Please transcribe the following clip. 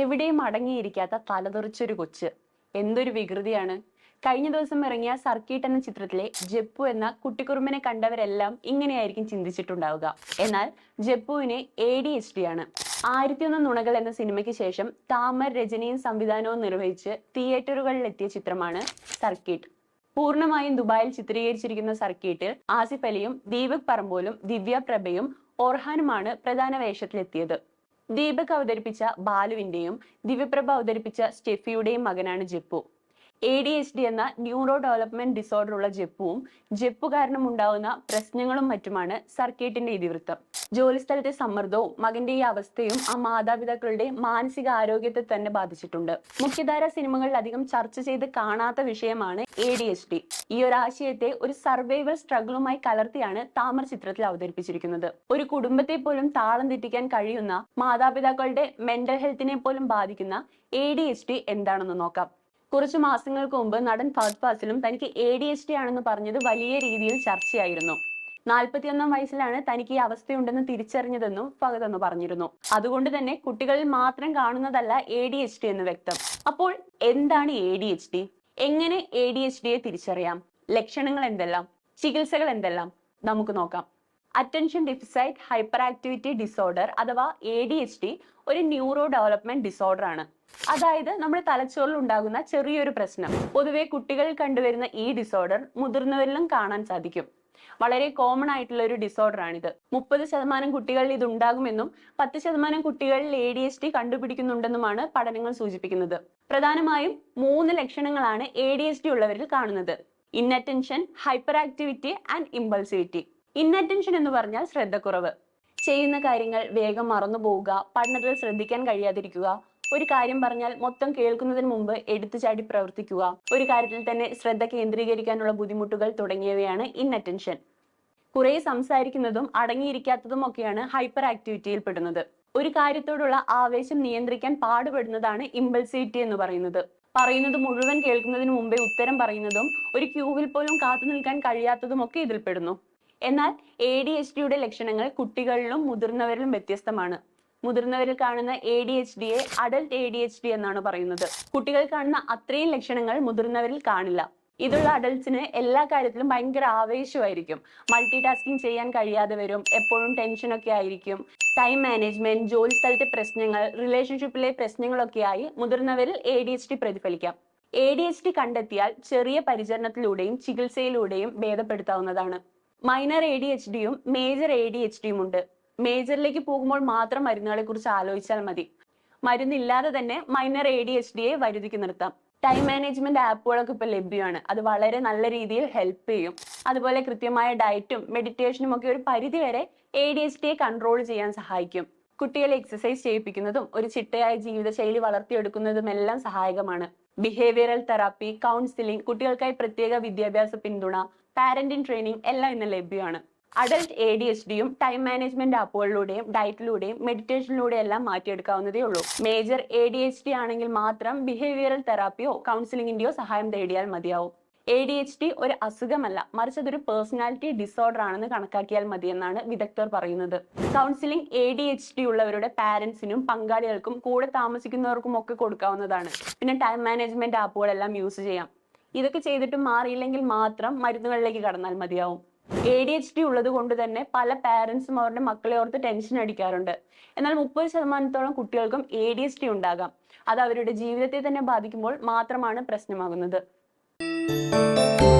എവിടെയും അടങ്ങിയിരിക്കാത്ത തലതെറിച്ചൊരു കൊച്ച്. എന്തൊരു വികൃതിയാണ്. കഴിഞ്ഞ ദിവസം ഇറങ്ങിയ സർക്കീട്ട് എന്ന ചിത്രത്തിലെ ജപ്പു എന്ന കുട്ടിക്കുറുമ്പിനെ കണ്ടവരെല്ലാം ഇങ്ങനെയായിരിക്കും ചിന്തിച്ചിട്ടുണ്ടാവുക. എന്നാൽ ജപ്പുവിന് എ ഡി എച്ച് ഡി ആണ്. ആയിരത്തി ഒന്ന് നുണകൾ എന്ന സിനിമയ്ക്ക് ശേഷം താമർ രചനയും സംവിധാനവും നിർവഹിച്ച് തിയേറ്ററുകളിൽ എത്തിയ ചിത്രമാണ് സർക്കീട്ട്. പൂർണമായും ദുബായിൽ ചിത്രീകരിച്ചിരിക്കുന്ന സർക്കീട്ടിൽ ആസിഫ് അലിയും ദീപക് പറമ്പോലും ദിവ്യ പ്രഭയും ഓർഹാനുമാണ് പ്രധാന വേഷത്തിലെത്തിയത്. ദീപക് അവതരിപ്പിച്ച ബാലുവിന്റെയും ദിവ്യപ്രഭ അവതരിപ്പിച്ച സ്റ്റെഫിയുടെയും മകനാണ് Jappu. A D H D എന്ന ന്യൂറോ ഡെവലപ്മെന്റ് ഡിസോർഡർ ഉള്ള ജപ്പുവും ജപ്പു കാരണം ഉണ്ടാകുന്ന പ്രശ്നങ്ങളും മറ്റുമാണ് സർക്യൂട്ടിന്റെ ഇതിവൃത്തം. ജോലിസ്ഥലത്തെ സമ്മർദ്ദവും മകന്റെ ഈ അവസ്ഥയും ആ മാതാപിതാക്കളുടെ മാനസിക ആരോഗ്യത്തെ തന്നെ ബാധിച്ചിട്ടുണ്ട്. മുഖ്യധാര സിനിമകളിൽ അധികം ചർച്ച ചെയ്ത് കാണാത്ത വിഷയമാണ് എ ഡി എച്ച് ഡി ഈ ഒരു ആശയത്തെ ഒരു സർവൈവൽ സ്ട്രഗിളുമായി കലർത്തിയാണ് താമർ ചിത്രത്തിൽ അവതരിപ്പിച്ചിരിക്കുന്നത്. ഒരു കുടുംബത്തെ പോലും താളം തെറ്റിക്കാൻ കഴിയുന്ന മാതാപിതാക്കളുടെ മെന്റൽ ഹെൽത്തിനെ പോലും ബാധിക്കുന്ന എ ഡി എച്ച് ഡി എന്താണെന്ന് നോക്കാം. കുറച്ച് മാസങ്ങൾക്ക് മുമ്പ് നടൻ ഫഹദ് ഫാസിലും തനിക്ക് എ ഡി എച്ച് ഡി ആണെന്ന് പറഞ്ഞത് വലിയ രീതിയിൽ ചർച്ചയായിരുന്നു. നാൽപ്പത്തിയൊന്നാം വയസ്സിലാണ് തനിക്ക് ഈ അവസ്ഥയുണ്ടെന്ന് തിരിച്ചറിഞ്ഞതെന്നും ഫഹദ് എന്ന് പറഞ്ഞിരുന്നു. അതുകൊണ്ട് തന്നെ കുട്ടികളിൽ മാത്രം കാണുന്നതല്ല എ ഡി എച്ച് ഡി എന്ന് വ്യക്തം. അപ്പോൾ എന്താണ് എ ഡി എച്ച് ഡി എങ്ങനെ എ ഡി എച്ച് ഡിയെ തിരിച്ചറിയാം? ലക്ഷണങ്ങൾ എന്തെല്ലാം? ചികിത്സകൾ എന്തെല്ലാം? നമുക്ക് നോക്കാം. Attention deficit hyper activity disorder അഥവാ എ ഡി എച്ച് ഡി ഒരു ന്യൂറോ ഡെവലപ്മെന്റ് ഡിസോർഡർ ആണ്. അതായത് നമ്മുടെ തലച്ചോറിൽ ഉണ്ടാകുന്ന ചെറിയൊരു പ്രശ്നം. പൊതുവെ കുട്ടികളിൽ കണ്ടുവരുന്ന ഈ ഡിസോർഡർ മുതിർന്നവരിലും കാണാൻ സാധിക്കും. വളരെ കോമൺ ആയിട്ടുള്ള ഒരു ഡിസോർഡർ ആണിത്. മുപ്പത് ശതമാനം കുട്ടികളിൽ ഇത് ഉണ്ടാകുമെന്നും പത്ത് ശതമാനം കുട്ടികളിൽ എ ഡി എച്ച് ഡി കണ്ടുപിടിക്കുന്നുണ്ടെന്നുമാണ് പഠനങ്ങൾ സൂചിപ്പിക്കുന്നത്. പ്രധാനമായും മൂന്ന് ലക്ഷണങ്ങളാണ് എ ഡി എച്ച് ഡി ഉള്ളവരിൽ കാണുന്നത്. Inattention hyper activity and impulsivity inattention എന്ന് പറഞ്ഞാൽ ശ്രദ്ധക്കുറവ്. ചെയ്യുന്ന കാര്യങ്ങൾ വേഗം മറന്നു പോവുക പഠനത്തിൽ ശ്രദ്ധിക്കാൻ കഴിയാതിരിക്കുക ഒരു കാര്യം പറഞ്ഞാൽ മൊത്തം കേൾക്കുന്നതിന് മുമ്പ് എടുത്തു ചാടി പ്രവർത്തിക്കുക ഒരു കാര്യത്തിൽ തന്നെ ശ്രദ്ധ കേന്ദ്രീകരിക്കാനുള്ള ബുദ്ധിമുട്ടുകൾ തുടങ്ങിയവയാണ് ഇന്നറ്റൻഷൻ കുറെ സംസാരിക്കുന്നതും അടങ്ങിയിരിക്കാത്തതും ഒക്കെയാണ് ഹൈപ്പർ ആക്ടിവിറ്റിയിൽ പെടുന്നത്. ഒരു കാര്യത്തോടുള്ള ആവേശം നിയന്ത്രിക്കാൻ പാടുപെടുന്നതാണ് ഇമ്പൾസിവിറ്റി എന്ന് പറയുന്നത്. പറയുന്നത് മുഴുവൻ കേൾക്കുന്നതിന് മുമ്പേ ഉത്തരം പറയുന്നതും ഒരു ക്യൂവിൽ പോലും കാത്തു നിൽക്കാൻ കഴിയാത്തതും ഒക്കെ ഇതിൽ പെടുന്നു എന്നാൽ എ ഡി എച്ച് ഡിയുടെ ലക്ഷണങ്ങൾ കുട്ടികളിലും മുതിർന്നവരിലും വ്യത്യസ്തമാണ്. മുതിർന്നവരിൽ കാണുന്ന A D H ഡിയെ adult A D H D എന്നാണ് പറയുന്നത്. കുട്ടികൾ കാണുന്ന അത്രയും ലക്ഷണങ്ങൾ മുതിർന്നവരിൽ കാണില്ല. ഇതുള്ള അഡൽട്സിന് എല്ലാ കാര്യത്തിലും ഭയങ്കര ആവേശമായിരിക്കും. മൾട്ടി ടാസ്കിങ് ചെയ്യാൻ കഴിയാതെ വരും എപ്പോഴും ടെൻഷനൊക്കെ ആയിരിക്കും. ടൈം മാനേജ്മെന്റ് ജോലി സ്ഥലത്തെ പ്രശ്നങ്ങൾ റിലേഷൻഷിപ്പിലെ പ്രശ്നങ്ങളൊക്കെ ആയി മുതിർന്നവരിൽ എ ഡി എച്ച് ഡി പ്രതിഫലിക്കാം. എ ഡി എച്ച് ഡി കണ്ടെത്തിയാൽ ചെറിയ പരിചരണത്തിലൂടെയും ചികിത്സയിലൂടെയും ഭേദപ്പെടുത്താവുന്നതാണ്. മൈനർ എ ഡി എച്ച് ഡിയും മേജർ എ ഡി എച്ച് ഡിയും ഉണ്ട്. മേജറിലേക്ക് പോകുമ്പോൾ മാത്രം മരുന്നുകളെ കുറിച്ച് ആലോചിച്ചാൽ മതി. മരുന്നില്ലാതെ തന്നെ മൈനർ എ ഡി എച്ച് ഡിയെ വരുതിക്ക് നിർത്താം. ടൈം മാനേജ്മെന്റ് ആപ്പുകളൊക്കെ ഇപ്പോൾ ലഭ്യമാണ്. അത് വളരെ നല്ല രീതിയിൽ ഹെൽപ്പ് ചെയ്യും. അതുപോലെ കൃത്യമായ ഡയറ്റും മെഡിറ്റേഷനും ഒക്കെ ഒരു പരിധി വരെ എ ഡി എച്ച് ഡിയെ കൺട്രോൾ ചെയ്യാൻ സഹായിക്കും. കുട്ടികളെ എക്സസൈസ് ചെയ്യിപ്പിക്കുന്നതും ഒരു ചിട്ടയായ ജീവിതശൈലി വളർത്തിയെടുക്കുന്നതും എല്ലാം സഹായകമാണ്. ബിഹേവിയറൽ തെറാപ്പി കൗൺസിലിംഗ് കുട്ടികൾക്കായി പ്രത്യേക വിദ്യാഭ്യാസ പിന്തുണ പാരന്റിങ് ട്രെയിനിങ് എല്ലാം ഇന്ന് ലഭ്യമാണ്. അഡൽട്ട് എ ഡി എച്ച് ഡിയും ടൈം മാനേജ്മെന്റ് ആപ്പുകളിലൂടെയും ഡയറ്റിലൂടെയും മെഡിറ്റേഷനിലൂടെയും എല്ലാം മാറ്റിയെടുക്കാവുന്നതേ ഉള്ളൂ. Major A D H D ആണെങ്കിൽ മാത്രം ബിഹേവിയറൽ തെറാപ്പിയോ കൗൺസിലിംഗിന്റെയോ സഹായം തേടിയാൽ മതിയാവും. എ ഡി എച്ച് ഡി ഒരു അസുഖമല്ല മറിച്ച് അതൊരു പേഴ്സണാലിറ്റി ഡിസോർഡർ ആണെന്ന് കണക്കാക്കിയാൽ മതിയെന്നാണ് വിദഗ്ധർ പറയുന്നത്. Counselling A D H D ഉള്ളവരുടെ പാരന്റ്സിനും പങ്കാളികൾക്കും കൂടെ താമസിക്കുന്നവർക്കും ഒക്കെ കൊടുക്കാവുന്നതാണ്. പിന്നെ ടൈം മാനേജ്മെന്റ് ആപ്പുകളെല്ലാം യൂസ് ചെയ്യാം. ഇതൊക്കെ ചെയ്തിട്ട് മാറിയില്ലെങ്കിൽ മാത്രം മരുന്നുകളിലേക്ക് കടന്നാൽ മതിയാവും. എ ഡി എച്ച് ഡി ഉള്ളത് കൊണ്ട് തന്നെ പല പാരന്റ്സും അവരുടെ മക്കളെ ഓർത്ത് ടെൻഷൻ അടിക്കാറുണ്ട്. എന്നാൽ മുപ്പത് ശതമാനത്തോളം കുട്ടികൾക്കും എ ഡി എച്ച് ഡി ഉണ്ടാകാം. അത് അവരുടെ ജീവിതത്തെ തന്നെ ബാധിക്കുമ്പോൾ മാത്രമാണ് പ്രശ്നമാകുന്നത്. Música